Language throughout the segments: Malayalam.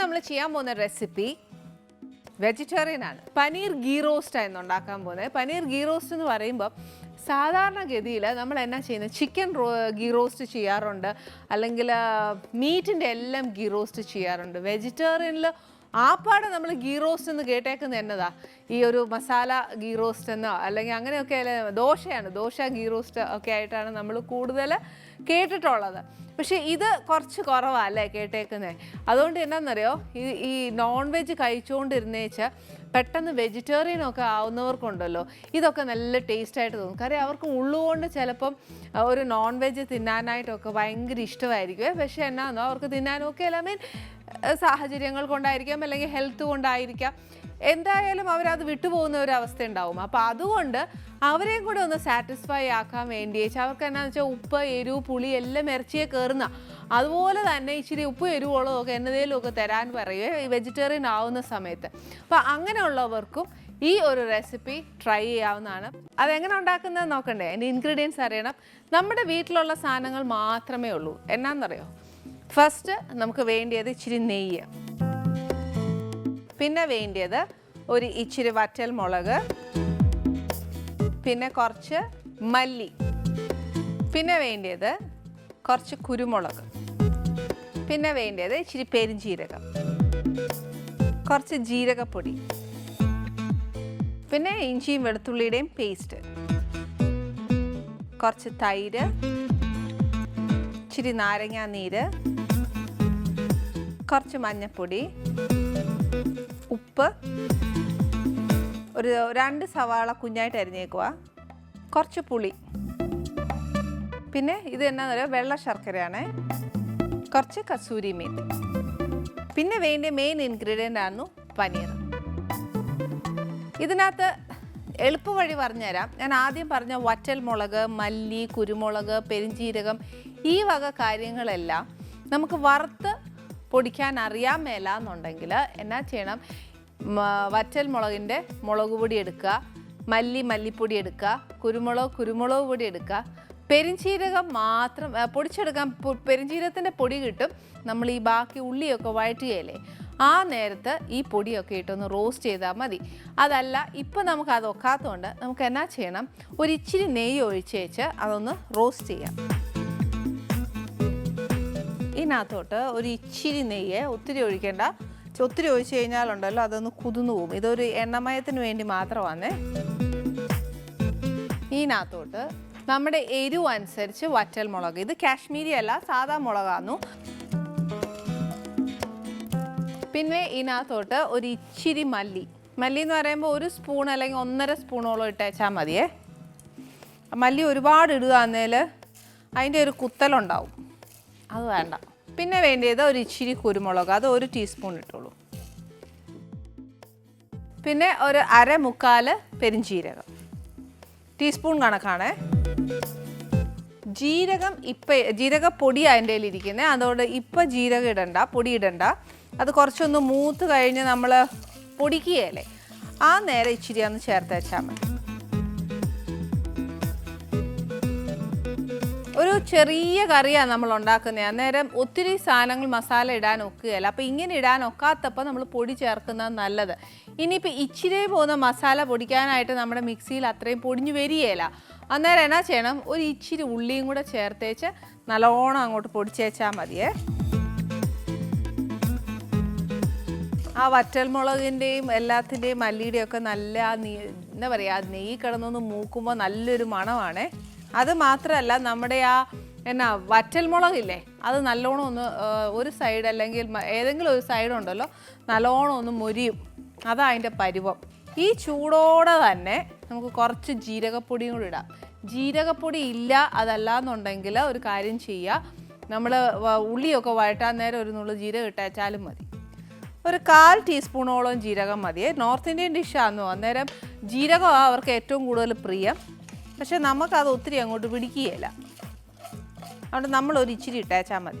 നമ്മൾ ചെയ്യാൻ പോകുന്ന റെസിപ്പി വെജിറ്റേറിയൻ ആണ്. പനീർ ഗീ റോസ്റ്റ് ആയിരുന്നു ഉണ്ടാക്കാൻ പോകുന്നത്. പനീർ ഗീ റോസ്റ്റ് എന്ന് പറയുമ്പോൾ സാധാരണഗതിയിൽ നമ്മൾ എന്നാ ചെയ്യുന്നത് ചിക്കൻ റോ ഗീ റോസ്റ്റ് ചെയ്യാറുണ്ട്. അല്ലെങ്കിൽ മീറ്റിന്റെ എല്ലാം ഗീ റോസ്റ്റ് ചെയ്യാറുണ്ട്. വെജിറ്റേറിയനിൽ ആപ്പാടെ നമ്മൾ ഗീ റോസ്റ്റ് എന്ന് കേട്ടേക്കുന്നത് എന്നതാ? ഈ ഒരു മസാല ഗീ റോസ്റ്റ് എന്നോ അല്ലെങ്കിൽ അങ്ങനെയൊക്കെ അല്ലേ ദോശയാണ് ദോശ ഗീ റോസ്റ്റ് ഒക്കെ ആയിട്ടാണ് നമ്മൾ കൂടുതൽ കേട്ടിട്ടുള്ളത്. പക്ഷേ ഇത് കുറച്ച് കുറവാണ് അല്ലേ കേട്ടേക്കുന്നത് അതുകൊണ്ട് എന്നാന്നറിയോ? ഈ ഈ നോൺ വെജ് കഴിച്ചുകൊണ്ടിരുന്നേച്ച് പെട്ടെന്ന് വെജിറ്റേറിയൻ ഒക്കെ ആവുന്നവർക്കുണ്ടല്ലോ ഇതൊക്കെ നല്ല ടേസ്റ്റ് ആയിട്ട് തോന്നും. കാര്യം അവർക്ക് ഉള്ളുകൊണ്ട് ചിലപ്പം ഒരു നോൺ വെജ് തിന്നാനായിട്ടൊക്കെ ഭയങ്കര ഇഷ്ടമായിരിക്കും. പക്ഷേ എന്നാന്നോ അവർക്ക് തിന്നാനൊക്കെ അല്ല. മീൻ സാഹചര്യങ്ങൾ കൊണ്ടായിരിക്കാം അല്ലെങ്കിൽ ഹെൽത്ത് കൊണ്ടായിരിക്കാം. എന്തായാലും അവരത് വിട്ടുപോകുന്ന ഒരു അവസ്ഥ ഉണ്ടാവും. അപ്പോൾ അതുകൊണ്ട് അവരെയും കൂടെ ഒന്ന് സാറ്റിസ്ഫൈ ആക്കാൻ വേണ്ടി അവർക്ക് എന്നാന്ന് വെച്ചാൽ ഉപ്പ് എരിവ് പുളി എല്ലാം ഇറച്ചിയെ കയറുന്ന അതുപോലെ തന്നെ ഇച്ചിരി ഉപ്പ് എരിവുള്ളതൊക്കെ എന്നതേലും ഒക്കെ തരാൻ പറയുക വെജിറ്റേറിയൻ ആവുന്ന സമയത്ത്. അപ്പോൾ അങ്ങനെയുള്ളവർക്കും ഈ ഒരു റെസിപ്പി ട്രൈ ചെയ്യാവുന്നതാണ്. അതെങ്ങനെ ഉണ്ടാക്കുന്നത് നോക്കണ്ടേ? അതിന്റെ ഇൻഗ്രീഡിയൻസ് അറിയണം. നമ്മുടെ വീട്ടിലുള്ള സാധനങ്ങൾ മാത്രമേ ഉള്ളൂ. എന്നാന്നറിയോ? ഫസ്റ്റ് നമുക്ക് വേണ്ടിയത് ഇച്ചിരി നെയ്യ്. പിന്നെ വേണ്ടിയത് ഒരു ഇച്ചിരി വറ്റൽ മുളക്. പിന്നെ കുറച്ച് മല്ലി. പിന്നെ വേണ്ടിയത് കുറച്ച് കുരുമുളക്. പിന്നെ വേണ്ടിയത് ഇച്ചിരി പെരുംജീരകം കുറച്ച് ജീരകപ്പൊടി. പിന്നെ ഇഞ്ചിയും വെളുത്തുള്ളിയുടെയും പേസ്റ്റ്. കുറച്ച് തൈര്. ഇച്ചിരി നാരങ്ങാ നീര്. കുറച്ച് മഞ്ഞൾപ്പൊടി ഉപ്പ് ഒരു രണ്ട് സവാള കുഞ്ഞായിട്ട് അരിഞ്ഞേക്കുക കുറച്ച് പുളി. പിന്നെ ഇത് എന്നാന്ന് പറയുക വെള്ള ശർക്കരയാണ്. കുറച്ച് കസൂരി മേത്തി. പിന്നെ വേണ്ട മെയിൻ ഇൻഗ്രീഡിയന്റ് ആണ് പനീർ. ഇതിനകത്ത് എളുപ്പവഴി പറഞ്ഞുതരാം. ഞാൻ ആദ്യം പറഞ്ഞ വറ്റൽ മുളക് മല്ലി കുരുമുളക് പെരിഞ്ചീരകം ഈ വക കാര്യങ്ങളെല്ലാം നമുക്ക് വറുത്ത് പൊടിക്കാൻ അറിയാൻ മേല എന്നുണ്ടെങ്കിൽ എന്നാ ചെയ്യണം? വറ്റൽ മുളകിന്റെ മുളക് പൊടി എടുക്കുക മല്ലി മല്ലിപ്പൊടി എടുക്കുക കുരുമുളക് കുരുമുളക് പൊടി എടുക്കുക. പെരിഞ്ചീരകം മാത്രം പൊടിച്ചെടുക്കാൻ പെരിഞ്ചീരകത്തിന്റെ പൊടി കിട്ടും. നമ്മൾ ഈ ബാക്കി ഉള്ളിയൊക്കെ വഴറ്റുകയല്ലേ ആ നേരത്ത് ഈ പൊടിയൊക്കെ ഇട്ടൊന്ന് റോസ്റ്റ് ചെയ്താൽ മതി. അതല്ല ഇപ്പം നമുക്ക് അത് ഒക്കാത്തതുകൊണ്ട് നമുക്ക് എന്നാ ചെയ്യണം? ഒരു ഇച്ചിരി നെയ്യ് ഒഴിച്ചേച്ച് അതൊന്ന് റോസ്റ്റ് ചെയ്യാം. ഇതിനകത്തോട്ട് ഒരു ഇച്ചിരി നെയ്യ് ഒത്തിരി ഒഴിക്കേണ്ട. ഒത്തിരി ഒഴിച്ച് കഴിഞ്ഞാലുണ്ടല്ലോ അതൊന്ന് കുതിർന്നു പോകും. ഇതൊരു എണ്ണമയത്തിന് വേണ്ടി മാത്രമാണ് ഇതിനകത്തോട്ട് നമ്മുടെ എരിവ് അനുസരിച്ച് വറ്റൽ മുളക്. ഇത് കാശ്മീരി അല്ല സാധാ മുളകാന്നു. പിന്നെ ഇതിനകത്തോട്ട് ഒരു ഇച്ചിരി മല്ലി. മല്ലി എന്ന് പറയുമ്പോൾ ഒരു സ്പൂൺ അല്ലെങ്കിൽ ഒന്നര സ്പൂണോളം ഇട്ടേച്ചാൽ മതിയേ. മല്ലി ഒരുപാട് ഇടുക എന്നേൽ അതിന്റെ ഒരു കുത്തലുണ്ടാവും. അത് വേണ്ട. പിന്നെ വേണ്ടിയത് ഒരു ഇച്ചിരി കുരുമുളക് അത് ഒരു ടീസ്പൂൺ ഇട്ടോളൂ. പിന്നെ ഒരു അര മുക്കാൽ പെരിഞ്ചീരകം. ടീസ്പൂൺ കണക്കാണ്. ജീരകം ഇപ്പം ജീരകപ്പൊടി അതിന്റെ ഇരിക്കുന്നത് അതുകൊണ്ട് ഇപ്പം ജീരകം ഇടണ്ട പൊടി ഇടണ്ട. അത് കുറച്ചൊന്ന് മൂത്ത് കഴിഞ്ഞ് നമ്മൾ പൊടിക്കുകയല്ലേ. ആ നേരെ ഇച്ചിരി ഒന്ന് ചേർത്ത് വെച്ചാൽ മതി. ഒരു ചെറിയ കറിയാണ് നമ്മൾ ഉണ്ടാക്കുന്നത് അന്നേരം ഒത്തിരി സാധനങ്ങൾ മസാല ഇടാൻ ഒക്കുകയല്ല. അപ്പോൾ ഇങ്ങനെ ഇടാൻ ഒക്കാത്തപ്പോൾ നമ്മൾ പൊടി ചേർക്കുന്നത് നല്ലത്. ഇനിയിപ്പോൾ ഇച്ചിരി പോകുന്ന മസാല പൊടിക്കാനായിട്ട് നമ്മുടെ മിക്സിയിൽ അത്രയും പൊടിഞ്ഞു വരികയില്ല. അന്നേരം എന്നാ ചെയ്യണം? ഒരു ഇച്ചിരി ഉള്ളിയും കൂടെ ചേർത്തേച്ച് നല്ലോണം അങ്ങോട്ട് പൊടിച്ചേച്ചാൽ മതിയേ. ആ വറ്റൽമുളകിന്റെയും എല്ലാത്തിന്റെയും മല്ലിയുടെയും ഒക്കെ നല്ല എന്താ പറയുക നെയ്യ് കിടന്നൊന്ന് മൂക്കുമ്പോൾ നല്ലൊരു മണമാണേ. അത് മാത്രമല്ല നമ്മുടെ ആ എന്നാ വറ്റൽമുളകില്ലേ അത് നല്ലോണം ഒന്ന് ഒരു സൈഡ് അല്ലെങ്കിൽ ഏതെങ്കിലും ഒരു സൈഡ് ഉണ്ടല്ലോ നല്ലോണം ഒന്ന് മൊരിയും. അതാ അതിന്റെ പരുവം. ഈ ചൂടോടെ തന്നെ നമുക്ക് കുറച്ച് ജീരകപ്പൊടിയും കൂടി ഇടാം. ജീരകപ്പൊടി ഇല്ല അതല്ല എന്നുണ്ടെങ്കിൽ ഒരു കാര്യം ചെയ്യുക നമ്മൾ ഉള്ളിയൊക്കെ വഴറ്റാൻ നേരം ഒരു നുള്ളു ജീരകം ഇട്ടേച്ചാലും മതി. ഒരു കാൽ ടീസ്പൂണോളം ജീരകം മതിയേ നോർത്ത് ഇന്ത്യൻ ഡിഷാണെന്നോ അന്നേരം ജീരകമാണ് അവർക്ക് ഏറ്റവും കൂടുതൽ പ്രിയം. പക്ഷെ നമുക്കത് ഒത്തിരി അങ്ങോട്ട് പിടിക്കുകയില്ല. അതുകൊണ്ട് ഒരു ഇച്ചിരി ഇട്ടേച്ചാൽ മതി.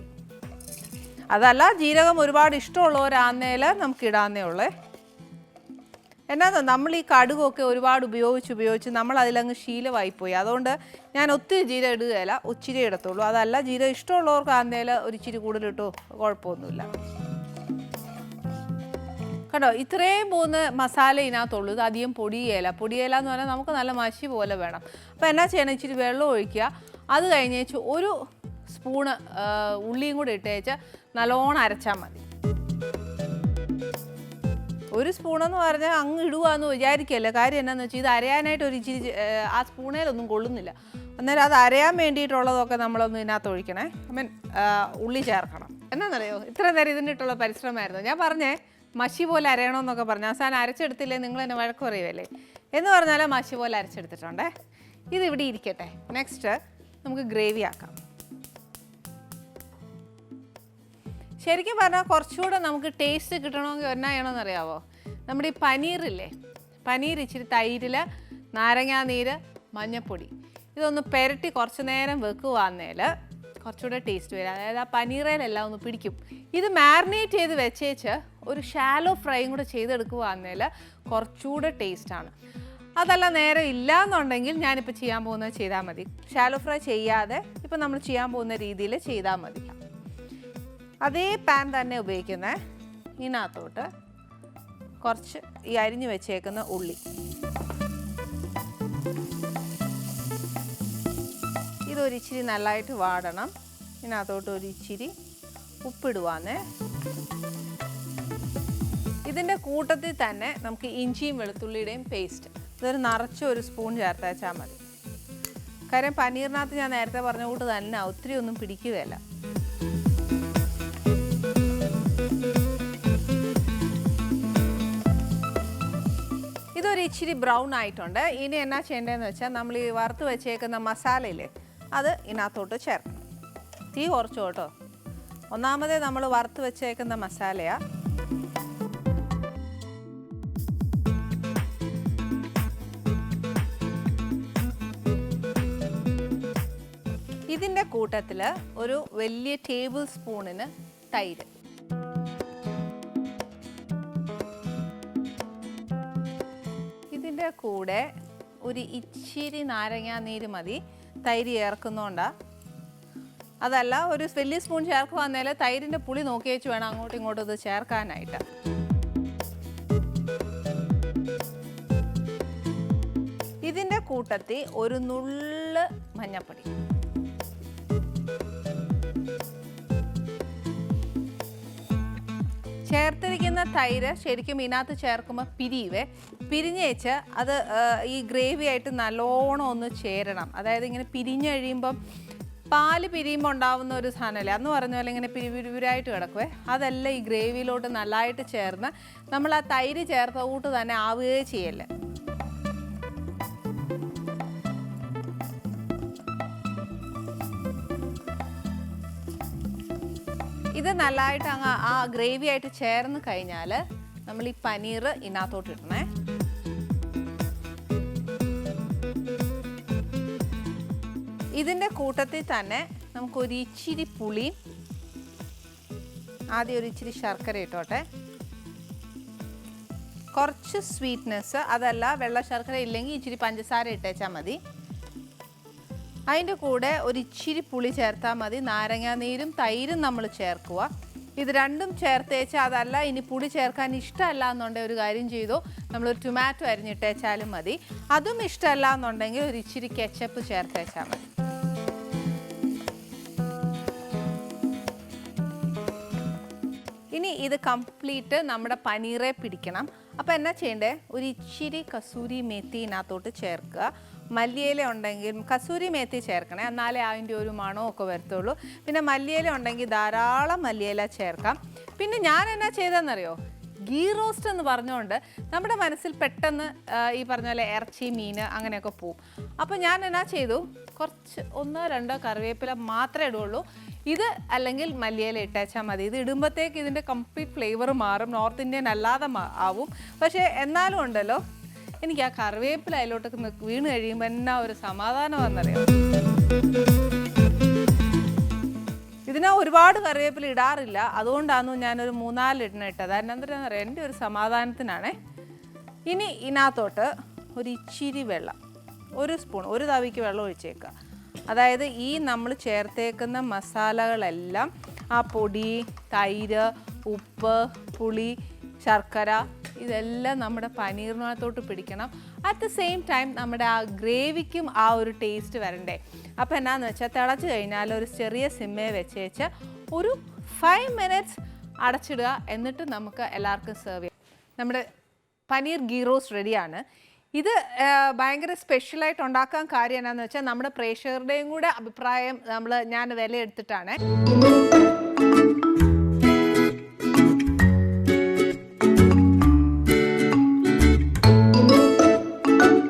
അതല്ല ജീരകം ഒരുപാട് ഇഷ്ടമുള്ളവരാന്നേൽ നമുക്ക് ഇടാന്നേ ഉള്ളേ. എന്നാ നമ്മൾ ഈ കടുകൊക്കെ ഒരുപാട് ഉപയോഗിച്ച് ഉപയോഗിച്ച് നമ്മൾ അതിലങ്ങ് ശീലമായിപ്പോയി. അതുകൊണ്ട് ഞാൻ ഒത്തിരി ജീര ഇടുകയില്ല ഒച്ചിരി ഇടത്തുള്ളൂ. അതല്ല ജീര ഇഷ്ടമുള്ളവർക്ക് ആന്നേൽ ഒരിച്ചിരി കൂടുതലിട്ടോ കുഴപ്പമൊന്നുമില്ല. കണ്ടോ ഇത്രയും പോകുന്ന മസാല ഇതിനകത്തുള്ളൂ ഇത് അധികം പൊടിയേല. പൊടിയേല എന്ന് പറഞ്ഞാൽ നമുക്ക് നല്ല മഷി പോലെ വേണം. അപ്പോൾ എന്നാ ചെയ്യണം ഇച്ചിരി വെള്ളം ഒഴിക്കുക. അത് കഴിഞ്ഞേച്ച് ഒരു സ്പൂണ് ഉള്ളിയും കൂടി ഇട്ടേച്ച് നല്ലോണം അരച്ചാൽ മതി. ഒരു സ്പൂണെന്ന് പറഞ്ഞാൽ അങ്ങ് ഇടുകയെന്ന് വിചാരിക്കല്ല കാര്യം എന്നാന്ന് വെച്ചാൽ ഇത് അരയാനായിട്ട് ഒരു ഇച്ചിരി ആ സ്പൂണേലൊന്നും കൊള്ളുന്നില്ല. അന്നേരം അത് അരയാൻ വേണ്ടിയിട്ടുള്ളതൊക്കെ നമ്മളൊന്ന് ഇതിനകത്ത് ഒഴിക്കണേ. ഐ മീൻ ഉള്ളി ചേർക്കണം. എന്നാന്നറിയോ? ഇത്ര നേരം ഇതിനിട്ടുള്ള പരിശ്രമമായിരുന്നു. ഞാൻ പറഞ്ഞേ മഷി പോലെ അരയണമെന്നൊക്കെ പറഞ്ഞു. അവസാനം അരച്ചെടുത്തില്ലേ? നിങ്ങൾ എന്നെ വഴക്ക് പറയുമല്ലേ എന്ന് പറഞ്ഞാൽ മഷി പോലെ അരച്ചെടുത്തിട്ടുണ്ടേ. ഇത് ഇവിടെ ഇരിക്കട്ടെ. നെക്സ്റ്റ് നമുക്ക് ഗ്രേവി ആക്കാം. ശരിക്കും പറഞ്ഞാൽ കുറച്ചുകൂടെ നമുക്ക് ടേസ്റ്റ് കിട്ടണമെങ്കിൽ എന്നാ ചെയ്യണമെന്ന് അറിയാവോ നമ്മുടെ ഈ പനീറില്ലേ? പനീർ ഇച്ചിരി തൈരിൽ നാരങ്ങാനീര് മഞ്ഞപ്പൊടി. ഇതൊന്ന് പെരട്ടി കുറച്ച് നേരം വെക്കുവാന്നേൽ കുറച്ചുകൂടെ ടേസ്റ്റ് വരും. അതായത് ആ പനീറയിലെല്ലാം ഒന്ന് പിടിക്കും. ഇത് മാരിനേറ്റ് ചെയ്ത് വെച്ചേച്ച് ഒരു ഷാലോ ഫ്രൈയും കൂടെ ചെയ്തെടുക്കുവാന്നേൽ കുറച്ചുകൂടെ ടേസ്റ്റാണ് അതല്ല നേരെ ഇല്ലാന്നുണ്ടെങ്കിൽ ഞാനിപ്പോൾ ചെയ്യാൻ പോകുന്നത് ചെയ്താൽ മതി. ഷാലോ ഫ്രൈ ചെയ്യാതെ ഇപ്പം നമ്മൾ ചെയ്യാൻ പോകുന്ന രീതിയിൽ ചെയ്താൽ മതി. അതേ പാൻ തന്നെ ഉപയോഗിക്കുന്നത് ഇതിനകത്തോട്ട് കുറച്ച് ഈ അരിഞ്ഞു വെച്ചേക്കുന്ന ഉള്ളി. ഇതൊരു ഇച്ചിരി നല്ലതായിട്ട് വാടണം. ഇതിനകത്തോട്ട് ഒരു ഇച്ചിരി ഉപ്പിടുവാന്നേ. ഇതിന്റെ കൂട്ടത്തിൽ തന്നെ നമുക്ക് ഇഞ്ചിയും വെളുത്തുള്ളിയുടെയും പേസ്റ്റ് ഇതൊരു നിറച്ച് ഒരു സ്പൂൺ ചേർത്ത് വെച്ചാൽ മതി. കാര്യം പനീറിനകത്ത് ഞാൻ നേരത്തെ പറഞ്ഞ കൂട്ട് തന്നെ ഒത്തിരി ഒന്നും പിടിക്കുകയല്ല. ഇതൊരു ഇച്ചിരി ബ്രൗൺ ആയിട്ടുണ്ട്. ഇനി എന്നാ ചെയ്യേണ്ടതെന്ന് വെച്ചാൽ നമ്മൾ ഈ വറുത്ത് വെച്ചേക്കുന്ന മസാലയില്ലേ അത് ഇതിനകത്തോട്ട് ചേർക്കണം. തീ കുറച്ചു കേട്ടോ ഒന്നാമതേ നമ്മൾ വറുത്ത് വെച്ചേക്കുന്ന മസാലയാ. ഇതിന്റെ കൂട്ടത്തിൽ ഒരു വലിയ ടേബിൾ സ്പൂണിന് തൈര്. ഇതിന്റെ കൂടെ ഒരു ഇച്ചിരി നാരങ്ങാനീര് മതി. തൈര് ചേർക്കുന്നതുകൊണ്ടാണ് അതല്ല ഒരു വലിയ സ്പൂൺ ചേർക്കുവാന്നേൽ തൈരിന്റെ പുളി നോക്കി വെച്ച് വേണം അങ്ങോട്ടും ഇങ്ങോട്ടും ഇത് ചേർക്കാനായിട്ട്. ഇതിന്റെ കൂട്ടത്തിൽ ഒരു നുള്ള് മഞ്ഞപ്പൊടി. ചേർത്തിരിക്കുന്ന തൈര് ശരിക്കും ഇതിനകത്ത് ചേർക്കുമ്പോൾ പിരിയുവേ. പിരിഞ്ഞേച്ച് അത് ഈ ഗ്രേവി ആയിട്ട് നല്ലോണം ഒന്ന് ചേരണം. അതായത് ഇങ്ങനെ പിരിഞ്ഞു കഴിയുമ്പം പാൽ പിരിയുമ്പോൾ ഉണ്ടാവുന്ന ഒരു സാധനമല്ലേ? അന്ന് പറഞ്ഞ പോലെ ഇങ്ങനെ പിരിവിരിവിരായിട്ട് കിടക്കുവേ. അതല്ല ഈ ഗ്രേവിയിലോട്ട് നല്ലതായിട്ട് ചേർന്ന് നമ്മൾ ആ തൈര് ചേർത്ത കൂട്ട് തന്നെ ആവുകയേ ചെയ്യല്ലേ? ഇത് നല്ലതായിട്ട് അങ്ങ് ആ ഗ്രേവി ആയിട്ട് ചേർന്ന് കഴിഞ്ഞാൽ നമ്മൾ ഈ പനീർ ഇതിനകത്തോട്ട് ഇടണേ. ഇതിന്റെ കൂട്ടത്തിൽ തന്നെ നമുക്കൊരു ഇച്ചിരി പുളി ആദ്യം ഒരു ഇച്ചിരി ശർക്കര ഇട്ടോട്ടെ. കുറച്ച് സ്വീറ്റ്നെസ് അതല്ല വെള്ള ശർക്കര ഇല്ലെങ്കിൽ ഇച്ചിരി പഞ്ചസാര ഇട്ടേച്ചാൽ മതി. അതിന്റെ കൂടെ ഒരു ഇച്ചിരി പുളി ചേർത്താൽ മതി. നാരങ്ങാനീരും തൈരും നമ്മൾ ചേർക്കുക. ഇത് രണ്ടും ചേർത്തേച്ച് അതല്ല ഇനി പുളി ചേർക്കാൻ ഇഷ്ടമല്ല എന്നുണ്ടെങ്കിൽ ഒരു കാര്യം ചെയ്തു. നമ്മളൊരു ടൊമാറ്റോ അരിഞ്ഞിട്ടേച്ചാലും മതി. അതും ഇഷ്ടമല്ല എന്നുണ്ടെങ്കിൽ ഒരു ഇച്ചിരി കെച്ചപ്പ് ചേർത്തേച്ചാൽ മതി. ഇനി ഇത് കംപ്ലീറ്റ് നമ്മുടെ പനീറെ പിടിക്കണം. അപ്പോൾ എന്നാ ചെയ്യണ്ടേ? ഒരു ഇച്ചിരി കസൂരി മേത്തി ഇതിനകത്തോട്ട് ചേർക്കുക. മല്ലിയില ഉണ്ടെങ്കിൽ കസൂരി മേത്തി ചേർക്കണേ. എന്നാലേ അതിന്റെ ഒരു മണവും ഒക്കെ വരത്തുള്ളൂ. പിന്നെ മല്ലിയില ഉണ്ടെങ്കിൽ ധാരാളം മല്ലിയില ചേർക്കാം. പിന്നെ ഞാൻ എന്നാ ചെയ്തതെന്നറിയോ? ഗീ റോസ്റ്റ് എന്ന് പറഞ്ഞുകൊണ്ട് നമ്മുടെ മനസ്സിൽ പെട്ടെന്ന് ഈ പറഞ്ഞ പോലെ ഇറച്ചി മീൻ അങ്ങനെയൊക്കെ പോവും. അപ്പോൾ ഞാൻ എന്നാ ചെയ്തു? കുറച്ച് ഒന്നോ രണ്ടോ കറിവേപ്പില മാത്രമേ ഇടുള്ളൂ ഇത് അല്ലെങ്കിൽ മല്ലിയില ഇട്ടേച്ചാൽ മതി. ഇത് ഇടുമ്പോഴത്തേക്ക് ഇതിന്റെ കംപ്ലീറ്റ് ഫ്ലേവർ മാറും. നോർത്ത് ഇന്ത്യൻ അല്ലാതെ ആവും. പക്ഷേ എന്നാലും ഉണ്ടല്ലോ എനിക്ക് ആ കറിവേപ്പില അതിലോട്ടൊക്കെ വീണ് കഴിയുമ്പോൾ എന്നാ ഒരു സമാധാനം വന്നറിയാം ഇതിനാ ഒരുപാട് കറിവേപ്പില ഇടാറില്ല. അതുകൊണ്ടാണ് ഞാനൊരു മൂന്നാൽ എണ്ണ ഇട്ടത്. അതിനെന്താ എന്റെ ഒരു സമാധാനത്തിനാണേ. ഇനി ഇതിനകത്തോട്ട് ഒരു ഇച്ചിരി വെള്ളം ഒരു സ്പൂൺ ഒരു തവിക്ക് വെള്ളം ഒഴിച്ചേക്കുക അതായത് ഈ നമ്മൾ ചേർത്തേക്കുന്ന മസാലകളെല്ലാം ആ പൊടി തൈര് ഉപ്പ് പുളി ശർക്കര ഇതെല്ലാം നമ്മുടെ പനീറിനകത്തോട്ട് പിടിക്കണം. അറ്റ് ദ സെയിം ടൈം നമ്മുടെ ആ ഗ്രേവിക്കും ആ ഒരു ടേസ്റ്റ് വരണ്ടേ. അപ്പോൾ എന്നാന്ന് വെച്ചാൽ തിളച്ച് കഴിഞ്ഞാൽ ഒരു ചെറിയ സിമ്മേ വെച്ച് ഒരു ഫൈവ് മിനിറ്റ്സ് അടച്ചിടുക. എന്നിട്ട് നമുക്ക് എല്ലാവർക്കും സെർവ് ചെയ്യാം. നമ്മുടെ പനീർ ഗീ റോസ്റ്റ് റെഡിയാണ്. ഇത് ഭയങ്കര സ്പെഷ്യലായിട്ട് ഉണ്ടാക്കാൻ കാര്യം എന്നാന്ന് വെച്ചാൽ നമ്മുടെ പ്രേക്ഷകരുടെയും കൂടെ അഭിപ്രായം നമ്മൾ ഞാൻ വിലയെടുത്തിട്ടാണ്